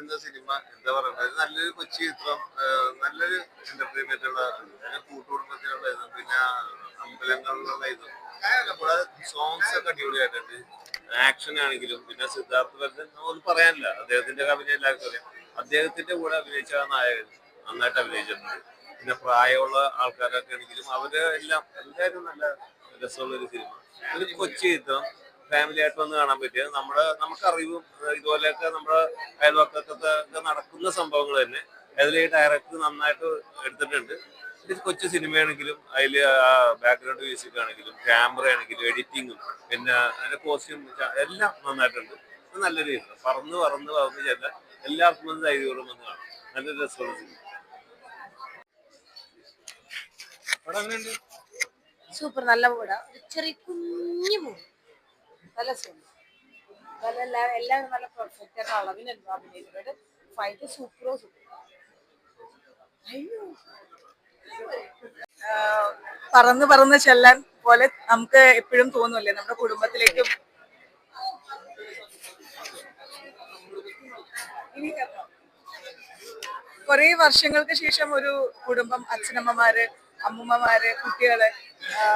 എന്ന സിനിമ എന്താ പറയുക നല്ലൊരു കൊച്ചി ചിത്രം നല്ലൊരു എന്റർടൈൻമെന്റ് ഉള്ള പിന്നെ കൂട്ടുകുടുംബത്തിലുള്ള ഇതും പിന്നെ അമ്പലങ്ങളിലുള്ള ഇതും. കൂടാതെ സോങ്സ് ഒക്കെ അടിപൊളിയായിട്ടുണ്ട്. ആക്ഷൻ ആണെങ്കിലും പിന്നെ സിദ്ധാർത്ഥ ഭരതൻ ഒന്നും പറയാനില്ല. അദ്ദേഹത്തിന്റെ അഭിനയം എല്ലാവർക്കും അറിയാം. അദ്ദേഹത്തിന്റെ കൂടെ അഭിനയിച്ച നായകൻ നന്നായിട്ട് അഭിനയിച്ചിട്ടുണ്ട്. പിന്നെ പ്രായമുള്ള ആൾക്കാരൊക്കെ ആണെങ്കിലും അവരെല്ലാം എല്ലാവരും നല്ല രസമുള്ള ഒരു സിനിമ ഒരു കൊച്ചി ചിത്രം ഫാമിലി ആയിട്ട് വന്ന് കാണാൻ പറ്റിയത്. നമ്മുടെ നമുക്ക് അറിവും ഇതുപോലെയൊക്കെ നമ്മുടെ അയൽവക്കത്തൊക്കെ നടക്കുന്ന സംഭവങ്ങൾ തന്നെ. അതിൽ ഈ ഡയറക്ടർ നന്നായിട്ട് എടുത്തിട്ടുണ്ട്. കൊച്ചു സിനിമയാണെങ്കിലും അതിൽ ബാക്ക്ഗ്രൗണ്ട് മ്യൂസിക് ആണെങ്കിലും ക്യാമറ ആണെങ്കിലും എഡിറ്റിങ്ങും പിന്നെ അതിന്റെ കോസ്റ്റ്യൂം എല്ലാം നന്നായിട്ടുണ്ട്. നല്ല രീതിയിൽ പറന്ന് പറന്ന് പറന്ന് ചെല്ല എല്ലാവർക്കും വന്ന് ധൈര്യപൂർവം വന്ന് കാണാം. നല്ലൊരു രസമുള്ള സിനിമ. സൂപ്പർ നല്ല ഒരു ചെറിയ കുഞ്ഞു മൂവി നല്ല സിനിമ നല്ല എല്ലാ എല്ലാവരും നല്ല പെർഫെക്റ്റ് ആയിട്ട് അളവിന് അഭിനയിക്കുന്നുണ്ട് ഫൈറ്റ് സൂപ്പറോ സൂപ്പർ പറന്ന് പറന്ന് ചെല്ലാൻ പോലെ നമുക്ക് എപ്പോഴും തോന്നുമല്ലേ നമ്മുടെ കുടുംബത്തിലേക്കും. കുറെ വർഷങ്ങൾക്ക് ശേഷം ഒരു കുടുംബം അച്ഛനമ്മമാര് അമ്മൂമ്മമാര് കുട്ടികൾ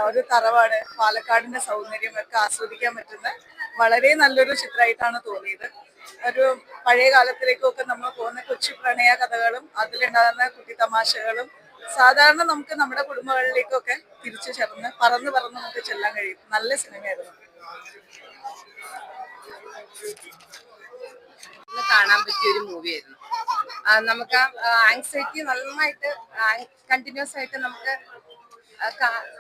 ഒരു തറവാട് പാലക്കാടിന്റെ സൗന്ദര്യം ഒക്കെ ആസ്വദിക്കാൻ പറ്റുന്ന വളരെ നല്ലൊരു ചിത്രമായിട്ടാണ് തോന്നിയത്. ഒരു പഴയ കാലത്തിലേക്കൊക്കെ നമ്മൾ പോകുന്ന കൊച്ചു പ്രണയ കഥകളും അതിലുണ്ടാകുന്ന കുട്ടി തമാശകളും സാധാരണ നമുക്ക് നമ്മുടെ കുടുംബങ്ങളിലേക്കൊക്കെ തിരിച്ചു ചേർന്ന് പറന്ന് പറന്ന് നമുക്ക് ചെല്ലാൻ കഴിയും. നല്ല സിനിമയായിരുന്നു. കാണാൻ പറ്റിയ ഒരു മൂവിയായിരുന്നു നമുക്ക് ആങ്സൈറ്റി നന്നായിട്ട് കണ്ടിന്യൂസ് ആയിട്ട് നമുക്ക്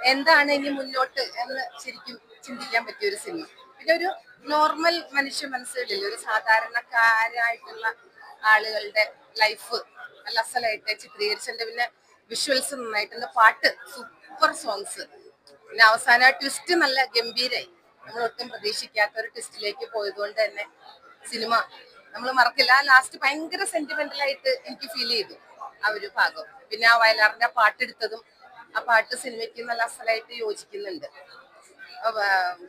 എന്താണ് ഇനി മുന്നോട്ട് എന്ന് ശരിക്കും ചിന്തിക്കാൻ പറ്റിയ ഒരു സിനിമ പിന്നെ ഒരു നോർമൽ മനുഷ്യ മനസ്സുകളിൽ ഒരു സാധാരണക്കാരായിട്ടുള്ള ആളുകളുടെ ലൈഫ് നല്ല അസലായിട്ട് ചിത്രീകരിച്ചിട്ടുണ്ട്. പിന്നെ വിഷ്വൽസ് നന്നായിട്ടുണ്ട് പാട്ട് സൂപ്പർ സോങ്സ് പിന്നെ അവസാന ട്വിസ്റ്റ് നല്ല ഗംഭീരായി. നമ്മൾ ഒട്ടും പ്രതീക്ഷിക്കാത്ത ഒരു ട്വിസ്റ്റിലേക്ക് പോയതുകൊണ്ട് തന്നെ സിനിമ നമ്മൾ മറക്കില്ല. ലാസ്റ്റ് ഭയങ്കര സെന്റിമെന്റൽ ആയിട്ട് എനിക്ക് ഫീൽ ചെയ്തു ആ ഒരു ഭാഗം. പിന്നെ ആ വയലാറിന്റെ പാട്ടെടുത്തതും ആ പാട്ട് സിനിമയ്ക്ക് നല്ല അസലായിട്ട് യോജിക്കുന്നുണ്ട്.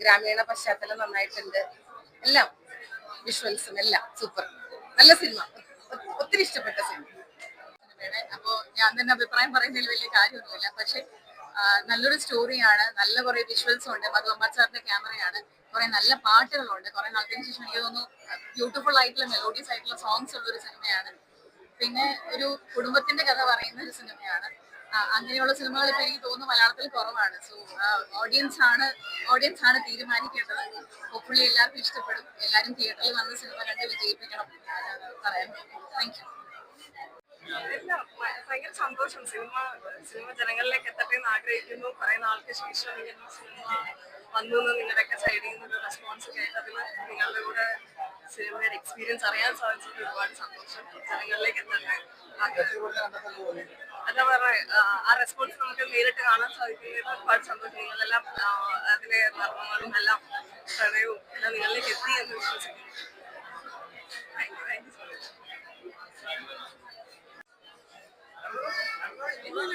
ഗ്രാമീണ പശ്ചാത്തലം നന്നായിട്ടുണ്ട്. എല്ലാം വിഷ്വൽസും എല്ലാം സൂപ്പർ നല്ല സിനിമ ഒത്തിരി ഇഷ്ടപ്പെട്ട സിനിമ അപ്പോ ഞാൻ തന്നെ അഭിപ്രായം പറയുന്നതിൽ വലിയ കാര്യമൊന്നുമില്ല. പക്ഷെ നല്ലൊരു സ്റ്റോറിയാണ്. നല്ല കുറെ വിഷ്വൽസും ഉണ്ട്. മധുവമ്പാർ സാറിന്റെ ക്യാമറയാണ്. കുറെ നല്ല പാട്ടുകളുണ്ട്. കുറെ നാളത്തിന് ശേഷം എനിക്ക് തോന്നുന്നു ബ്യൂട്ടിഫുൾ ആയിട്ടുള്ള മെലോഡിയസ് ആയിട്ടുള്ള സോങ്സ് ഉള്ള ഒരു സിനിമയാണ്. പിന്നെ ഒരു കുടുംബത്തിന്റെ കഥ പറയുന്ന ഒരു സിനിമയാണ്. അങ്ങനെയുള്ള സിനിമകൾ ഇപ്പൊ എനിക്ക് തോന്നുന്നു മലയാളത്തിൽ കുറവാണ്. സോ ഓഡിയൻസ് ആണ് ഓഡിയൻസ് ആണ് തീരുമാനിക്കേണ്ടത്. ഹോപ്പ്ഫുള്ളി എല്ലാവർക്കും ഇഷ്ടപ്പെടും. എല്ലാവരും തിയേറ്ററിൽ വന്ന് സിനിമ കണ്ട് വിജയിപ്പിക്കണം. പറയാൻ താങ്ക് യു ഭയങ്കര സന്തോഷം. സിനിമ സിനിമ ജനങ്ങളിലേക്ക് എത്തട്ടെ എന്ന് ആഗ്രഹിക്കുന്നു. കുറെ നാൾക്ക് ശേഷം സിനിമ വന്നു എന്ന് നിങ്ങളുടെയൊക്കെ സൈഡിൽ നിന്നൊരു റെസ്പോൺസ് കേട്ടതിൽ നിങ്ങളുടെ കൂടെ സിനിമയുടെ എക്സ്പീരിയൻസ് അറിയാൻ സാധിച്ചത് ഒരുപാട് സന്തോഷം. ജനങ്ങളിലേക്ക് എത്തട്ടെ. എന്താ പറഞ്ഞ ആ റെസ്പോൺസ് നമുക്ക് നേരിട്ട് കാണാൻ സാധിക്കുന്നതിൽ ഒരുപാട് സന്തോഷം. നിങ്ങളെല്ലാം അതിലെ നർമ്മങ്ങളും എല്ലാം പ്രണയവും എല്ലാം നിങ്ങളിലേക്ക് Bueno,